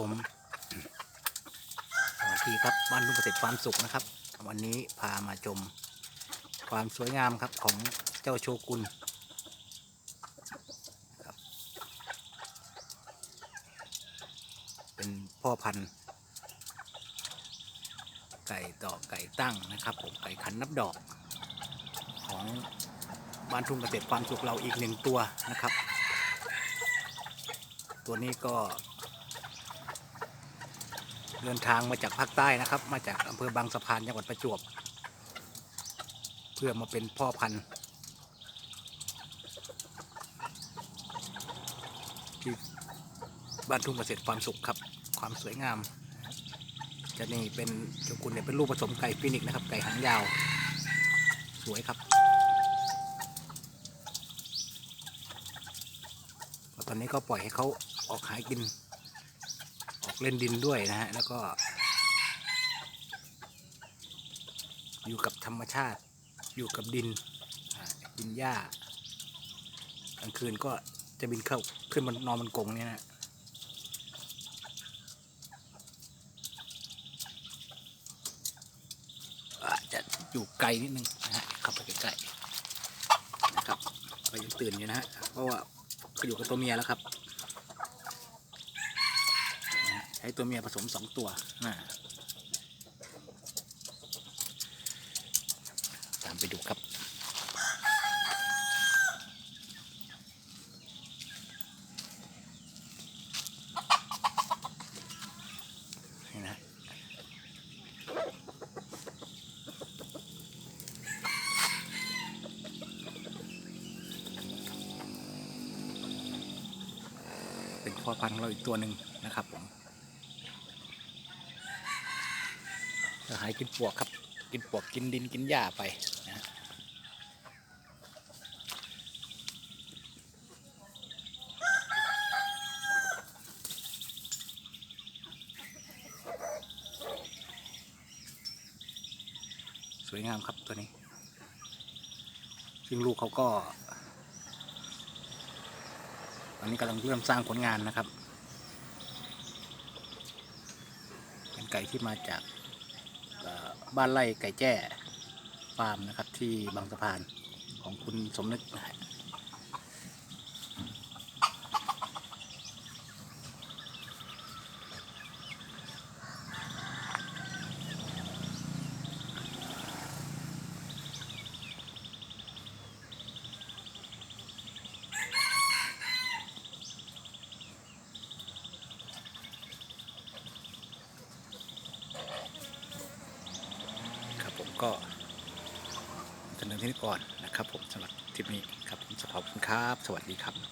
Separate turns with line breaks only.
ผมสวัสดีครับบ้านลุงเกษตรความสุขนะครับ วันนี้พามาชมความสวยงามครับของเจ้าโชกุนครับเป็นพ่อพันธุ์ ไก่ต่อไก่ตั้งนะครับผมไก่ขันนับดอก ของบ้านทุ่งเกษตรความสุขเราอีกหนึ่งตัวนะครับ ตัวนี้ก็ เดินทางมาจากภาคใต้นะครับ มาจากอำเภอบางสะพานจังหวัดประจวบ เพื่อมาเป็นพ่อพันธุ์ที่บ้านทุ่งเกษตรความสุขครับ ความสวยงาม จะนี่เป็นเจ้าคุณเนี่ยเป็นลูกผสมไก่ฟินิกนะครับ ไก่หางยาว สวยครับตอนนี้ก็ปล่อยให้เขาออกหากิน เล่นดินด้วยนะฮะ แล้วก็ อยู่กับธรรมชาติ อยู่กับดินอ่ากินหญ้ากลางคืนก็จะบินเข้าขึ้นมานนอนบนกงเนี่ยนะจะอยู่ไกลนิดนึงนะฮะข้าไปใกล้ๆนะครับก็ยังตื่นอยู่นะฮะเพราะว่าก็อยู่กับตัวเมียแล้วครับนะฮะใช้ ตัวเมียผสมสองตัวนะตามไปดูครับเป็นพ่อพันธุ์ของเราอีกตัวหนึ่งนะครับผมจะ หายกินปวกครับ กินปวกกินดินกินหญ้าไปนะสวยงามครับตัวนี้ ซึ่งลูกเขาก็ตอนนี้กำลังเริ่มสร้างผลงานนะครับ เป็นไก่ที่มาจาก บ้านไร่ไก่แจ้ฟาร์มนะครับที่บางสะพานของคุณสมนึก ก็เสนอที่นี้ก่อนนะครับผมสำหรับทริปนี้ครับผมขอบคุณครับ สวัสดีครับ